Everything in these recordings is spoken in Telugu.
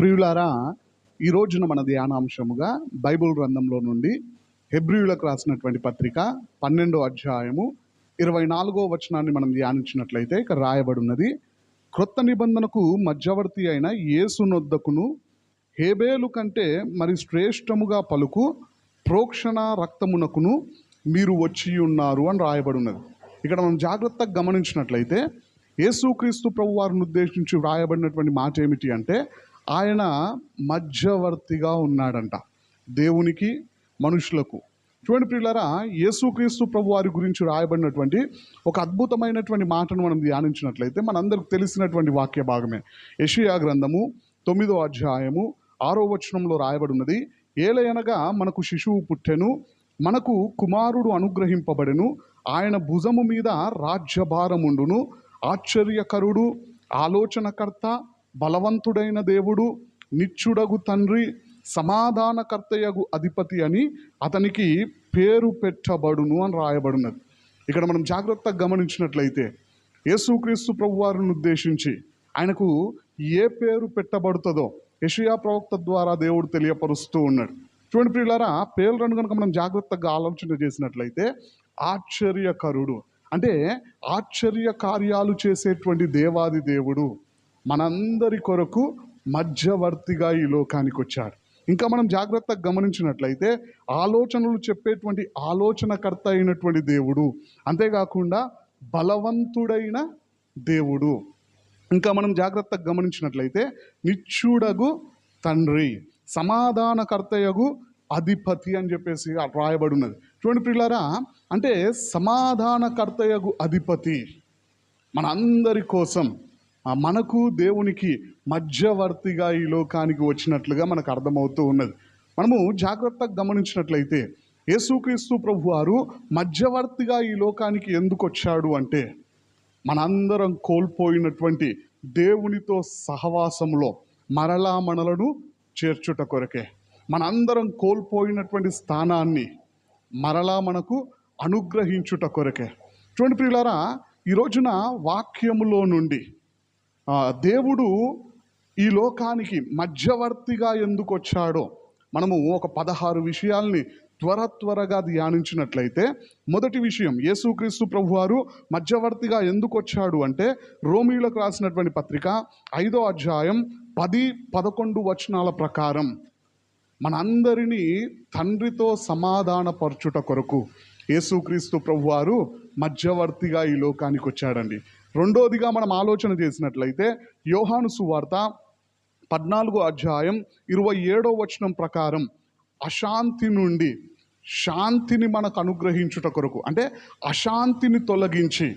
ప్రియులారా ఈ రోజున మన ధ్యానాంశముగా బైబిల్ గ్రంథంలో నుండి హెబ్రియులకు రాసినటువంటి పత్రిక పన్నెండో అధ్యాయము ఇరవై నాలుగో వచనాన్ని మనం ధ్యానించినట్లయితే ఇక్కడ రాయబడి ఉన్నది క్రొత్త నిబంధనకు మధ్యవర్తి అయిన యేసునొద్దకును హేబేలు కంటే మరి శ్రేష్టముగా పలుకు ప్రోక్షణ రక్తమునకును మీరు వచ్చి ఉన్నారు అని రాయబడి ఉన్నది ఇక్కడ మనం జాగ్రత్తగా గమనించినట్లయితే యేసుక్రీస్తు ప్రభు వారిని ఉద్దేశించి వ్రాయబడినటువంటి మాట ఏమిటి అంటే ఆయన మధ్యవర్తిగా ఉన్నాడంట దేవునికి మనుషులకు. చూడండి ప్రియులరా యేసుక్రీస్తు ప్రభు వారి గురించి రాయబడినటువంటి ఒక అద్భుతమైనటువంటి మాటను మనం ధ్యానించినట్లయితే మనందరికి తెలిసినటువంటి వాక్య భాగమే. యషియా గ్రంథము తొమ్మిదో అధ్యాయము ఆరో వచనంలో రాయబడి ఉన్నది ఏలయనగా మనకు శిశువు పుట్టెను మనకు కుమారుడు అనుగ్రహింపబడెను ఆయన భుజము మీద రాజ్యభారముండును ఆశ్చర్యకరుడు ఆలోచనకర్త బలవంతుడైన దేవుడు నిచ్చుడగు తండ్రి సమాధానకర్తయగు అధిపతి అని అతనికి పేరు పెట్టబడును అని రాయబడినది. ఇక్కడ మనం జాగ్రత్తగా గమనించినట్లయితే యేసుక్రీస్తు ప్రభు వారిని ఉద్దేశించి ఆయనకు ఏ పేరు పెట్టబడుతుందో యషయా ప్రవక్త ద్వారా దేవుడు తెలియపరుస్తూ ఉన్నాడు. చూడండి ప్రియులారా పేర్లను కనుక మనం జాగ్రత్తగా ఆలోచన చేసినట్లయితే ఆశ్చర్యకరుడు. అంటే ఆశ్చర్య కార్యాలు చేసేటువంటి దేవాది దేవుడు. మనందరి కొరకు మధ్యవర్తిగా ఈ లోకానికి వచ్చాడు ఇంకా మనం జాగ్రత్తగా గమనించినట్లయితే ఆలోచనలు చెప్పేటువంటి ఆలోచనకర్త అయినటువంటి దేవుడు అంతేకాకుండా బలవంతుడైన దేవుడు. ఇంకా మనం జాగ్రత్తగా గమనించినట్లయితే నిచ్చుడగు తండ్రి సమాధానకర్తయగు అధిపతి అని చెప్పేసి రాయబడి ఉన్నది చూడండి పిల్లారా అంటే సమాధానకర్తయగు అధిపతి మన అందరి కోసం మనకు దేవునికి మధ్యవర్తిగా ఈ లోకానికి వచ్చినట్లుగా మనకు అర్థమవుతూ ఉన్నది. మనము జాగ్రత్తగా గమనించినట్లయితే యేసుక్రీస్తు ప్రభు వారు మధ్యవర్తిగా ఈ లోకానికి ఎందుకు వచ్చాడు అంటే మనందరం కోల్పోయినటువంటి దేవునితో సహవాసంలో మరలా మనలను చేర్చుట కొరకే. మనందరం కోల్పోయినటువంటి స్థానాన్ని మరలా మనకు అనుగ్రహించుట కొరకే. చూడండి ప్రియులారా ఈ రోజున వాక్యములో నుండి దేవుడు ఈ లోకానికి మధ్యవర్తిగా ఎందుకు వచ్చాడో మనము ఒక పదహారు విషయాల్ని త్వర త్వరగా ధ్యానించినట్లయితే మొదటి విషయం యేసుక్రీస్తు ప్రభువారు మధ్యవర్తిగా ఎందుకు వచ్చాడు అంటే రోమిలకు రాసినటువంటి పత్రిక ఐదో అధ్యాయం పది పదకొండు వచనాల ప్రకారం మనందరినీ తండ్రితో సమాధానపరచుట కొరకు యేసుక్రీస్తు ప్రభువారు మధ్యవర్తిగా ఈ లోకానికి వచ్చాడండి. రెండోదిగా మనం ఆలోచన చేసినట్లయితే యోహాను సువార్త పద్నాలుగో అధ్యాయం ఇరవై ఏడో వచనం ప్రకారం అశాంతి నుండి శాంతిని మనకు అనుగ్రహించుట కొరకు అంటే అశాంతిని తొలగించి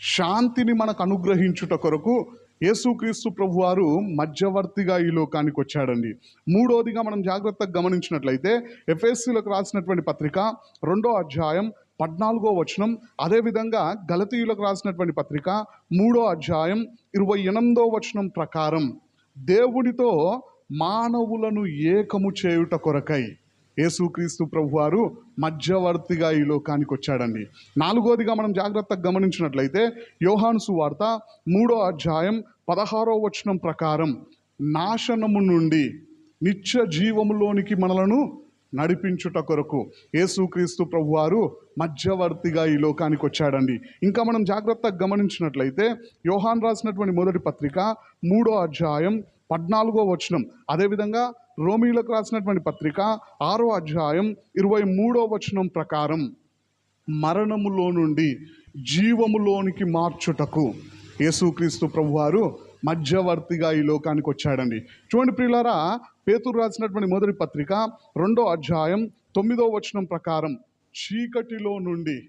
శాంతిని మనకు అనుగ్రహించుట కొరకు యేసుక్రీస్తు ప్రభువారు మధ్యవర్తిగా ఈ లోకానికి వచ్చాడండి. మూడోదిగా మనం జాగ్రత్తగా గమనించినట్లయితే ఎఫ్ఎస్సీలకు రాసినటువంటి పత్రిక రెండో అధ్యాయం పద్నాలుగో వచనం. అదేవిధంగా గలతీయులకు రాసినటువంటి పత్రిక మూడో అధ్యాయం ఇరవై ఎనిమిదో వచనం ప్రకారం దేవుడితో మానవులను ఏకము చేయుట కొరకై యేసుక్రీస్తు ప్రభువారు మధ్యవర్తిగా ఈ లోకానికి వచ్చాడండి. నాలుగోదిగా మనం జాగ్రత్తగా గమనించినట్లయితే యోహాను సువార్త మూడో అధ్యాయం పదహారో వచనం ప్రకారం నాశనము నుండి నిత్య జీవములోనికి మనలను నడిపించుట కొరకు యేసుక్రీస్తు ప్రభువారు మధ్యవర్తిగా ఈ లోకానికి వచ్చాడండి. ఇంకా మనం జాగ్రత్తగా గమనించినట్లయితే యోహాన్ రాసినటువంటి మొదటి పత్రిక మూడో అధ్యాయం పద్నాలుగో వచనం. అదేవిధంగా రోమిలకు రాసినటువంటి పత్రిక ఆరో అధ్యాయం ఇరవై మూడో వచనం ప్రకారం మరణములో నుండి జీవములోనికి మార్చుటకు యేసుక్రీస్తు ప్రభువారు మధ్యవర్తిగా ఈ లోకానికి వచ్చాడండి. చూడండి ప్రియులారా పేతురు రాసినటువంటి మొదటి పత్రిక రెండో అధ్యాయం తొమ్మిదో వచనం ప్రకారం చీకటిలో నుండి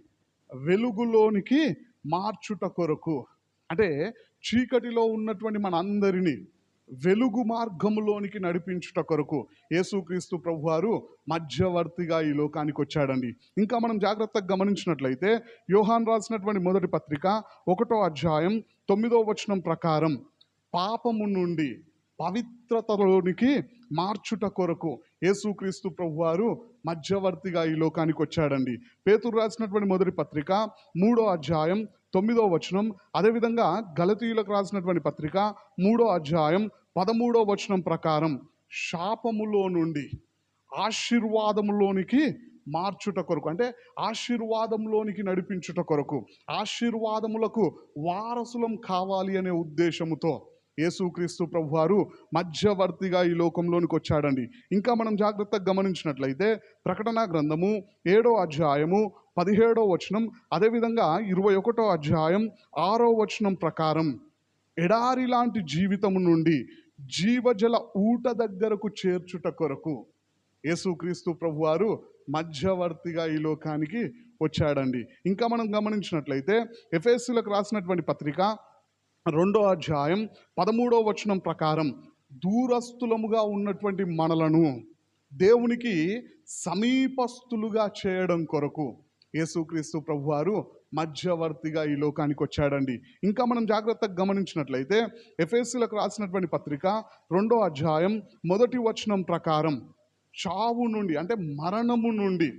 వెలుగులోనికి మార్చుట కొరకు. అంటే చీకటిలో ఉన్నటువంటి మన అందరినీ వెలుగు మార్గములోనికి నడిపించుట కొరకు. యేసుక్రీస్తు ప్రభువారు మధ్యవర్తిగా ఈ లోకానికి వచ్చాడండి. ఇంకా మనం జాగ్రత్తగా గమనించినట్లయితే యోహాన్ రాసినటువంటి మొదటి పత్రిక ఒకటో అధ్యాయం తొమ్మిదో వచనం ప్రకారం పాపము నుండి పవిత్రతలోనికి మార్చుట కొరకు యేసుక్రీస్తు ప్రభువారు మధ్యవర్తిగా ఈ లోకానికి వచ్చాడండి. పేతురు రాసినటువంటి మొదటి పత్రిక మూడో అధ్యాయం తొమ్మిదో వచనం అదేవిధంగా గలతీయులకు రాసినటువంటి పత్రిక మూడో అధ్యాయం పదమూడో వచనం ప్రకారం శాపములో నుండి ఆశీర్వాదములోనికి మార్చుట కొరకు అంటే ఆశీర్వాదంలోనికి నడిపించుట కొరకు ఆశీర్వాదములకు వారసులం కావాలి అనే ఉద్దేశముతో యేసుక్రీస్తు ప్రభువారు మధ్యవర్తిగా ఈ లోకంలోనికి వచ్చాడండి. ఇంకా మనం జాగ్రత్తగా గమనించినట్లయితే ప్రకటన గ్రంథము ఏడో అధ్యాయము పదిహేడో వచనం అదేవిధంగా ఇరవై ఒకటో అధ్యాయం ఆరో వచనం ప్రకారం ఎడారి లాంటి జీవితము నుండి జీవజల ఊట దగ్గరకు చేర్చుట కొరకు యేసుక్రీస్తు ప్రభువారు మధ్యవర్తిగా ఈ లోకానికి వచ్చాడండి. ఇంకా మనం గమనించినట్లయితే ఎఫ్ఎస్సీలకు రాసినటువంటి పత్రిక రెండో అధ్యాయం పదమూడో వచనం ప్రకారం దూరస్తులముగా ఉన్నటువంటి మనలను దేవునికి సమీపస్తులుగా చేయడం కొరకు యేసుక్రీస్తు ప్రభువారు మధ్యవర్తిగా ఈ లోకానికి వచ్చాడండి. ఇంకా మనం జాగ్రత్తగా గమనించినట్లయితే ఎఫ్ఎస్సీలకు రాసినటువంటి పత్రిక రెండో అధ్యాయం మొదటి వచనం ప్రకారం చావు నుండి అంటే మరణము నుండి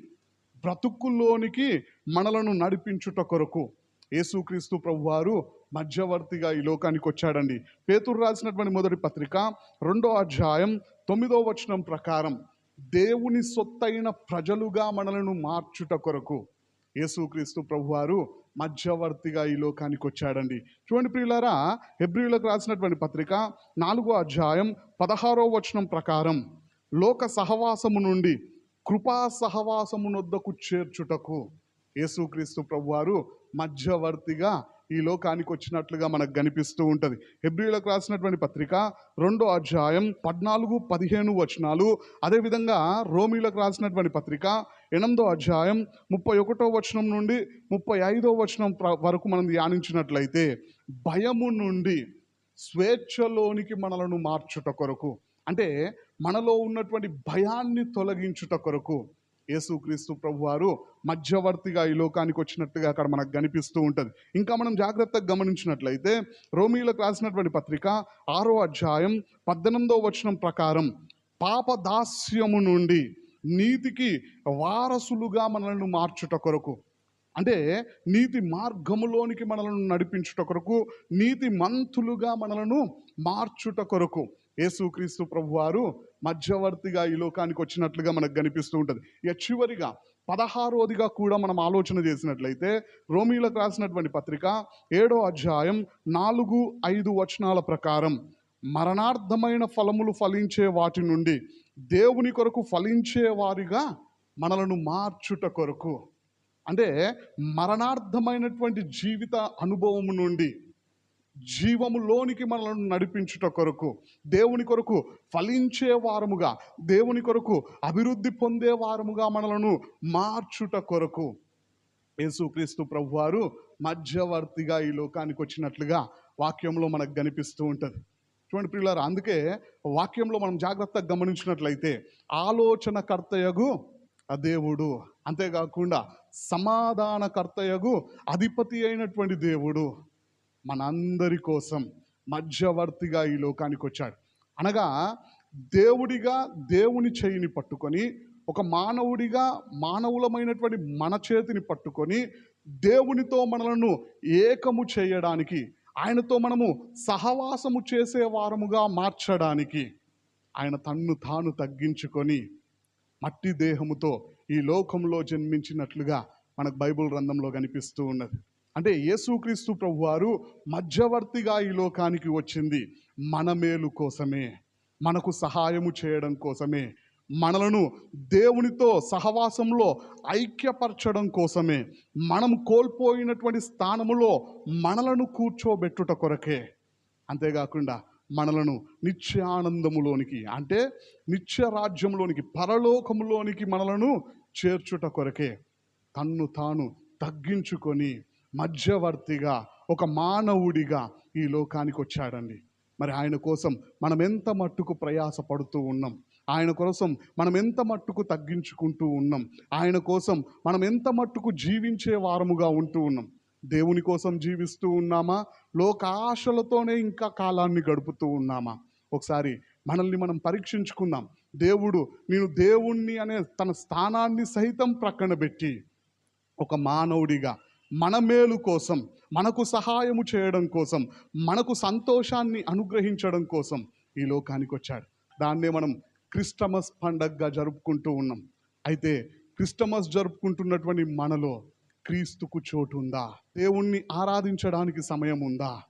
బ్రతుకుల్లోనికి మనలను నడిపించుట కొరకు యేసుక్రీస్తు ప్రభువారు మధ్యవర్తిగా ఈ లోకానికి వచ్చాడండి. పేతురు రాసినటువంటి మొదటి పత్రిక రెండో అధ్యాయం తొమ్మిదో వచనం ప్రకారం దేవుని సొత్తైన ప్రజలుగా మనలను మార్చుట కొరకు యేసుక్రీస్తు ప్రభువారు మధ్యవర్తిగా ఈ లోకానికి వచ్చాడండి. చూడండి ప్రియులారా హెబ్రియులకు రాసినటువంటి పత్రిక నాలుగో అధ్యాయం పదహారో వచనం ప్రకారం లోక సహవాసము నుండి కృపా సహవాసమునొద్దకు చేర్చుటకు యేసుక్రీస్తు ప్రభువారు మధ్యవర్తిగా ఈ లోకానికి వచ్చినట్లుగా మనకు కనిపిస్తూ ఉంటుంది. హెబ్రిలకు రాసినటువంటి పత్రిక రెండో అధ్యాయం పద్నాలుగు పదిహేను వచనాలు. అదేవిధంగా రోమిలకు రాసినటువంటి పత్రిక ఎనిమిదో అధ్యాయం ముప్పై ఒకటో వచనం నుండి ముప్పై ఐదో వచనం వరకు మనం ధ్యానించినట్లయితే భయము నుండి స్వేచ్ఛలోనికి మనలను మార్చుట కొరకు అంటే మనలో ఉన్నటువంటి భయాన్ని తొలగించుట కొరకు యేసుక్రీస్తు ప్రభువారు మధ్యవర్తిగా ఈ లోకానికి వచ్చినట్టుగా అక్కడ మనకు కనిపిస్తూ ఉంటుంది. ఇంకా మనం జాగ్రత్తగా గమనించినట్లయితే రోమిలకు రాసినటువంటి పత్రిక ఆరో అధ్యాయం పద్దెనిమిదో వచనం ప్రకారం పాపదాస్యము నుండి నీతికి వారసులుగా మనల్ని మార్చుట కొరకు అంటే నీతి మార్గములోనికి మనలను నడిపించుట కొరకు నీతి మంతులుగా మనలను మార్చుట కొరకు యేసుక్రీస్తు ప్రభువారు మధ్యవర్తిగా ఈ లోకానికి వచ్చినట్లుగా మనకు కనిపిస్తూ ఉంటుంది. ఇక చివరిగా పదహారోదిగా కూడా మనం ఆలోచన చేసినట్లయితే రోమిలకు రాసినటువంటి పత్రిక ఏడో అధ్యాయం నాలుగు ఐదు వచనాల ప్రకారం మరణార్థమైన ఫలములు ఫలించే వాటి నుండి దేవుని కొరకు ఫలించే వారిగా మనలను మార్చుట కొరకు. అంటే మరణార్థమైనటువంటి జీవిత అనుభవము నుండి జీవములోనికి మనలను నడిపించుట కొరకు దేవుని కొరకు ఫలించే వారముగా దేవుని కొరకు అభివృద్ధి పొందే వారముగా మనలను మార్చుట కొరకు. యేసుక్రీస్తు ప్రభువారు మధ్యవర్తిగా ఈ లోకానికి వచ్చినట్లుగా వాక్యంలో మనకు కనిపిస్తూ ఉంటుంది. చూడండి పిల్లలు అందుకే వాక్యంలో మనం జాగ్రత్తగా గమనించినట్లయితే ఆలోచనకర్తయగు దేవుడు అంతేకాకుండా సమాధానకర్తయగు అధిపతి అయినటువంటి దేవుడు. మనందరి కోసం మధ్యవర్తిగా ఈ లోకానికి వచ్చాడు అనగా దేవుడిగా దేవుని చేయిని పట్టుకొని ఒక మానవుడిగా మానవులమైనటువంటి మన చేతిని పట్టుకొని దేవునితో మనలను ఏకము చేయడానికి ఆయనతో మనము సహవాసము చేసే వారముగా మార్చడానికి ఆయన తన్ను తాను తగ్గించుకొని మట్టి దేహముతో ఈ లోకంలో జన్మించినట్లుగా మనకు బైబిల్ గ్రంథంలో కనిపిస్తూ ఉన్నది. అంటే యేసుక్రీస్తు ప్రభువారు మధ్యవర్తిగా ఈ లోకానికి వచ్చింది మన మేలు కోసమే మనకు సహాయము చేయడం కోసమే మనలను దేవునితో సహవాసంలో ఐక్యపరచడం కోసమే మనం కోల్పోయినటువంటి స్థానములో మనలను కూర్చోబెట్టుట కొరకే. అంతేకాకుండా మనలను నిత్యానందములోనికి అంటే నిత్య రాజ్యంలోనికి పరలోకములోనికి మనలను చేర్చుట కొరకే తన్ను తాను తగ్గించుకొని మధ్యవర్తిగా ఒక మానవుడిగా ఈ లోకానికి వచ్చాడండి. మరి ఆయన కోసం మనం ఎంత మట్టుకు ప్రయాసపడుతూ ఉన్నాం? ఆయన కోసం మనం ఎంత మట్టుకు తగ్గించుకుంటూ ఉన్నాం? ఆయన కోసం మనం ఎంత మట్టుకు జీవించే వారముగా ఉంటూ ఉన్నాం? దేవుని కోసం జీవిస్తూ ఉన్నామా? లోక ఆశలతోనే ఇంకా కాలాన్ని గడుపుతూ ఉన్నామా? ఒకసారి మనల్ని మనం పరీక్షించుకుందాం. దేవుడు నేను దేవుణ్ణి అనే తన స్థానాన్ని సహితం ప్రక్కన పెట్టి ఒక మానవుడిగా మన మేలు కోసం మనకు సహాయము చేయడం కోసం మనకు సంతోషాన్ని అనుగ్రహించడం కోసం ఈ లోకానికి వచ్చాడు. దాన్నే మనం క్రిస్టమస్ పండగగా జరుపుకుంటూ ఉన్నాం. అయితే క్రిస్టమస్ జరుపుకుంటున్నటువంటి మనలో క్రీస్తుకు చోటు ఉందా? దేవుణ్ణి ఆరాధించడానికి సమయం ఉందా?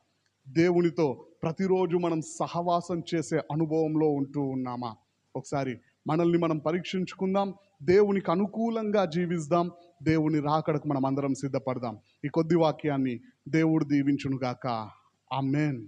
దేవునితో ప్రతిరోజు మనం సహవాసం చేసే అనుభవంలో ఉంటూ ఉన్నామా? ఒకసారి మనల్ని మనం పరీక్షించుకుందాం. దేవునికి అనుకూలంగా జీవిస్తాం దేవుని రాకడకు మనం అందరం సిద్ధపడదాం. ఈ కొద్ది వాక్యాన్ని దేవుడు దీవించునుగాక. మేన్